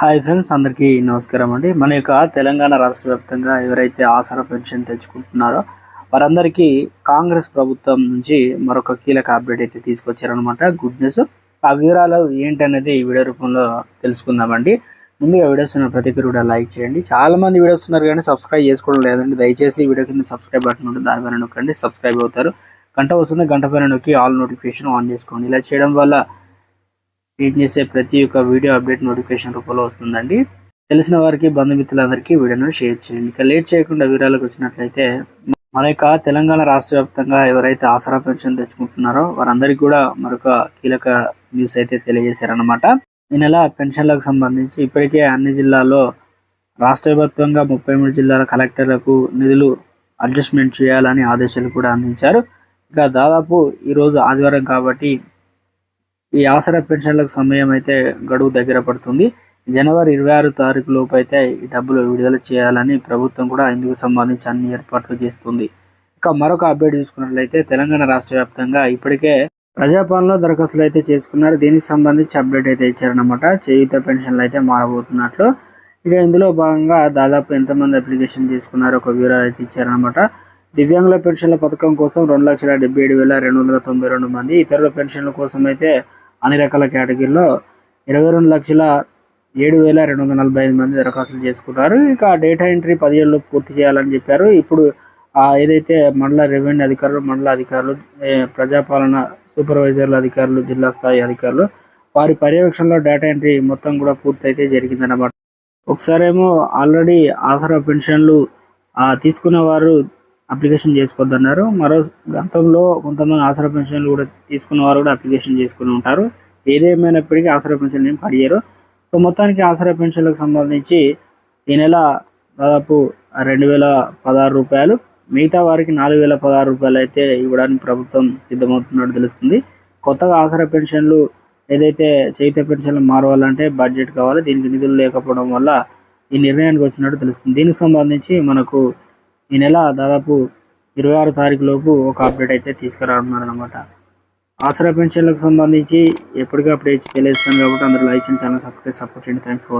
Hi friends అందరికీ నమస్కారం అండి. మన యొక్క తెలంగాణ రాష్ట్ర వ్యాప్తంగా ఎవరైతే ఆసరా పెన్షన్ తెచ్చుకుంటున్నారో వారందరికీ కాంగ్రెస్ ప్రభుత్వం నుంచి మరొక కీలక అప్డేట్ అయితే తీసుకొచ్చారనమాట గుడ్ న్యూస్ ఆ వివరాలు ఏంటనేది ఈ వీడియో రూపంలో తెలుసుకుందామండి. ముందుగా వీడియోస్ ఉన్న ప్రతి కూడా లైక్ చేయండి. చాలా మంది వీడియోస్ ఉన్నారు కానీ సబ్స్క్రైబ్ చేసుకోవడం లేదండి. దయచేసి వీడియో కింద సబ్స్క్రైబ్ బటన్ ఉంటుంది దానిపైన నొక్కండి. సబ్స్క్రైబ్ అవుతారు. గంట వస్తుంది గంట పైన నొక్కి ఆల్ నోటిఫికేషన్ ఆన్ చేసుకోండి. ఇలా చేయడం వల్ల నేను చేసే ప్రతి ఒక్క వీడియో అప్డేట్ నోటిఫికేషన్ రూపంలో వస్తుందండి. తెలిసిన వారికి బంధుమిత్రులందరికీ వీడియోను షేర్ చేయండి. ఇక లేట్ చేయకుండా వివరాలకు వచ్చినట్లయితే మన యొక్క తెలంగాణ రాష్ట్ర వ్యాప్తంగా ఎవరైతే ఆసరా పెన్షన్ తెచ్చుకుంటున్నారో వారందరికీ కూడా మరొక కీలక న్యూస్ అయితే తెలియజేశారనమాట ఈ నెల పెన్షన్లకు సంబంధించి ఇప్పటికే అన్ని జిల్లాల్లో రాష్ట్ర వ్యాప్తంగా ముప్పై మూడు జిల్లాల కలెక్టర్లకు నిధులు అడ్జస్ట్మెంట్ చేయాలని ఆదేశాలు కూడా అందించారు. ఇక దాదాపు ఈరోజు ఆదివారం కాబట్టి ఈ ఆసరా పెన్షన్లకు సమయం అయితే గడువు దగ్గర పడుతుంది. జనవరి ఇరవై ఆరు తారీఖు లోపు అయితే ఈ డబ్బులు విడుదల చేయాలని ప్రభుత్వం కూడా ఇందుకు సంబంధించి అన్ని ఏర్పాట్లు చేస్తుంది. ఇక మరొక అప్డేట్ చూసుకున్నట్లయితే తెలంగాణ రాష్ట్ర వ్యాప్తంగా ఇప్పటికే ప్రజాపాలనలో దరఖాస్తులు అయితే చేసుకున్నారు. దీనికి సంబంధించి అప్డేట్ అయితే ఇచ్చారనమాట చేయుత పెన్షన్లు అయితే మారబోతున్నట్లు. ఇక ఇందులో భాగంగా దాదాపు ఎంతమంది అప్లికేషన్ చేసుకున్నారు ఒక వివరాలు అయితే ఇచ్చారనమాట దివ్యాంగుల పెన్షన్ల పథకం కోసం రెండు లక్షల డెబ్బై ఏడు వేల రెండు వందల తొంభై రెండు మంది ఇతరుల పెన్షన్ల కోసం అయితే అన్ని రకాల కేటగిరీలో ఇరవై రెండు లక్షల ఏడు వేల రెండు వందల నలభై ఐదు మంది దరఖాస్తులు చేసుకున్నారు. ఇక డేటా ఎంట్రీ పదిహేడులో పూర్తి చేయాలని చెప్పారు. ఇప్పుడు ఏదైతే మండల రెవెన్యూ అధికారులు మండల అధికారులు ప్రజాపాలన సూపర్వైజర్ల అధికారులు జిల్లా స్థాయి అధికారులు వారి పర్యవేక్షణలో డేటా ఎంట్రీ మొత్తం కూడా పూర్తయితే జరిగిందన్నమాట. ఒకసారేమో ఆల్రెడీ ఆసరా పెన్షన్లు తీసుకున్న వారు అప్లికేషన్ చేసుకోవద్దన్నారు మరో గతంలో కొంతమంది ఆసరా పెన్షన్లు కూడా తీసుకున్న వారు కూడా అప్లికేషన్ చేసుకుని ఉంటారు. ఏదేమైనప్పటికీ ఆసరా పెన్షన్ ఏం పడియారు. సో మొత్తానికి ఆసరా పెన్షన్లకు సంబంధించి ఈ నెల దాదాపు రెండు వేల పదహారు రూపాయలు మిగతా వారికి నాలుగు వేల పదహారు రూపాయలు అయితే ఇవ్వడానికి ప్రభుత్వం సిద్ధమవుతున్నట్టు తెలుస్తుంది. కొత్తగా ఆసరా పెన్షన్లు ఏదైతే చైత్య పెన్షన్లు మారవాలంటే బడ్జెట్ కావాలి దీనికి నిధులు లేకపోవడం వల్ల ఈ నిర్ణయానికి వచ్చినట్టు తెలుస్తుంది. దీనికి సంబంధించి మనకు ఈ నెల దాదాపు ఇరవై ఆరు తారీఖు లోపు ఒక అప్డేట్ అయితే తీసుకురానున్నారు అనమాట ఆసరా పెన్షన్లకు సంబంధించి ఎప్పటికప్పుడు తెలియజేస్తాను కాబట్టి అందరూ లైక్ చేయండి ఛానల్ సబ్స్క్రైబ్ సపోర్ట్ చేయండి. Thanks for